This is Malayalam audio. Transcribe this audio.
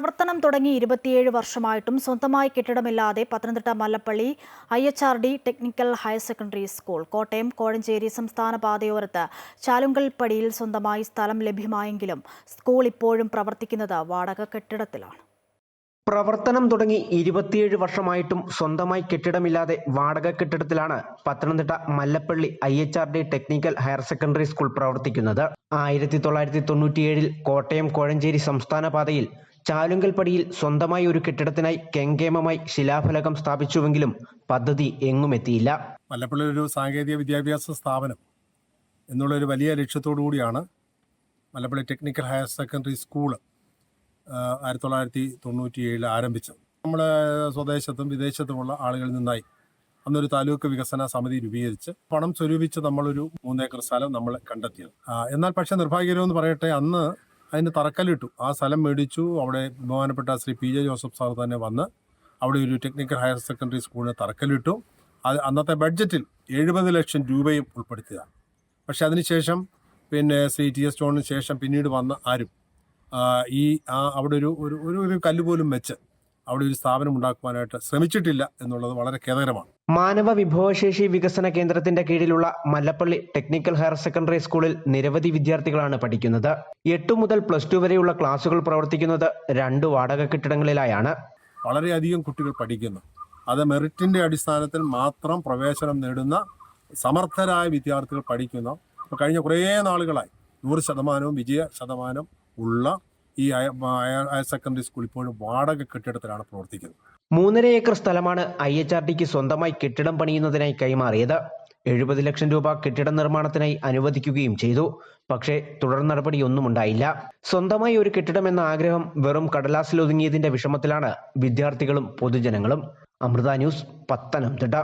പ്രവർത്തനം തുടങ്ങി ഇരുപത്തിയേഴ് വർഷമായിട്ടും സ്വന്തമായി കെട്ടിടമില്ലാതെ Pathanamthitta Mallappally I H R D technical higher secondary school Kottayam Kozhencherry സംസ്ഥാന പാതയോരത്ത് ചാലുങ്കൽപ്പടിയിൽ സ്വന്തമായി സ്ഥലം ലഭ്യമായെങ്കിലും സ്കൂൾ ഇപ്പോഴും പ്രവർത്തിക്കുന്നത് വാടക കെട്ടിടത്തിലാണ്. പ്രവർത്തനം തുടങ്ങി ഇരുപത്തിയേഴ് വർഷമായിട്ടും സ്വന്തമായി കെട്ടിടമില്ലാതെ വാടക കെട്ടിടത്തിലാണ് Pathanamthitta Mallappally I H R D technical higher secondary school പ്രവർത്തിക്കുന്നത്. ആയിരത്തി തൊള്ളായിരത്തി തൊണ്ണൂറ്റിയേഴിൽ കോട്ടയം കോഴഞ്ചേരി സംസ്ഥാന പാതയിൽ ചാലുങ്കൽപ്പടിയിൽ സ്വന്തമായി ഒരു കെട്ടിടത്തിനായി കെങ്കേമമായി ശിലാഫലകം സ്ഥാപിച്ചുവെങ്കിലും പദ്ധതി എങ്ങുമെത്തിയില്ല മല്ലപ്പള്ളി ഒരു സാങ്കേതിക വിദ്യാഭ്യാസ സ്ഥാപനം എന്നുള്ള ഒരു വലിയ ലക്ഷ്യത്തോടു കൂടിയാണ് Mallappally technical higher secondary school ആയിരത്തി തൊള്ളായിരത്തി തൊണ്ണൂറ്റി ഏഴിൽ ആരംഭിച്ചത്. നമ്മുടെ സ്വദേശത്തും വിദേശത്തുമുള്ള ആളുകളിൽ നിന്നായി അന്നൊരു താലൂക്ക് വികസന സമിതി രൂപീകരിച്ച് പണം സ്വരൂപിച്ച് നമ്മളൊരു മൂന്നേക്കർ സ്ഥലം നമ്മൾ കണ്ടെത്തിയത്. എന്നാൽ പക്ഷേ നിർഭാഗ്യകരമെന്ന് പറയട്ടെ അന്ന് അതിന് തറക്കല്ലിട്ടു. ആ സ്ഥലം മേടിച്ചു. അവിടെ ബഹുമാനപ്പെട്ട Shri P J Joseph sir തന്നെ വന്ന് അവിടെ ഒരു ടെക്നിക്കൽ ഹയർ സെക്കൻഡറി സ്കൂളിന് തറക്കല്ലിട്ടു. അത് അന്നത്തെ ബഡ്ജറ്റിൽ എഴുപത് ലക്ഷം രൂപയും ഉൾപ്പെടുത്തിയതാണ് പക്ഷെ അതിനുശേഷം പിന്നെ ശ്രീ ടി എസ് ജോണിന് ശേഷം പിന്നീട് വന്ന ആരും ഈ അവിടെ ഒരു ഒരു ഒരു കല്ല് പോലും വെച്ച് അവിടെ ഒരു സ്ഥാപനം ഉണ്ടാക്കുവാനായിട്ട് ശ്രമിച്ചിട്ടില്ല എന്നുള്ളത് വളരെ ഖേദകരമാണ്. മാനവ വിഭവശേഷി വികസന കേന്ദ്രത്തിന്റെ കീഴിലുള്ള മല്ലപ്പള്ളി ടെക്നിക്കൽ ഹയർ സെക്കൻഡറി സ്കൂളിൽ നിരവധി വിദ്യാർത്ഥികളാണ് പഠിക്കുന്നത്. എട്ടു മുതൽ പ്ലസ് ടു വരെയുള്ള ക്ലാസുകൾ പ്രവർത്തിക്കുന്നത് രണ്ട് വാടക കെട്ടിടങ്ങളിലായാണ്. വളരെയധികം കുട്ടികൾ പഠിക്കുന്നു. അത് മെറിറ്റിന്റെ അടിസ്ഥാനത്തിൽ മാത്രം പ്രവേശനം നേടുന്ന സമർത്ഥരായ വിദ്യാർത്ഥികൾ പഠിക്കുന്നു. കഴിഞ്ഞ കുറേ നാളുകളായി നൂറ് ശതമാനവും വിജയ ശതമാനം ഉള്ള ഈ higher- higher higher secondary school ഇപ്പോഴും വാടക കെട്ടിടത്തിലാണ് പ്രവർത്തിക്കുന്നത്. മൂന്നര ഏക്കർ സ്ഥലമാണ് ഐ എച്ച് ആർ ടിക്ക് സ്വന്തമായി കെട്ടിടം പണിയുന്നതിനായി കൈമാറിയത്. എഴുപത് ലക്ഷം രൂപ കെട്ടിട നിർമ്മാണത്തിനായി അനുവദിക്കുകയും ചെയ്തു. പക്ഷേ തുടർ നടപടിയൊന്നും ഉണ്ടായില്ല. സ്വന്തമായി ഒരു കെട്ടിടം എന്ന ആഗ്രഹം വെറും കടലാസിൽ ഒതുങ്ങിയതിന്റെ വിഷമത്തിലാണ് വിദ്യാർത്ഥികളും പൊതുജനങ്ങളും. അമൃത ന്യൂസ് പത്തനംതിട്ട.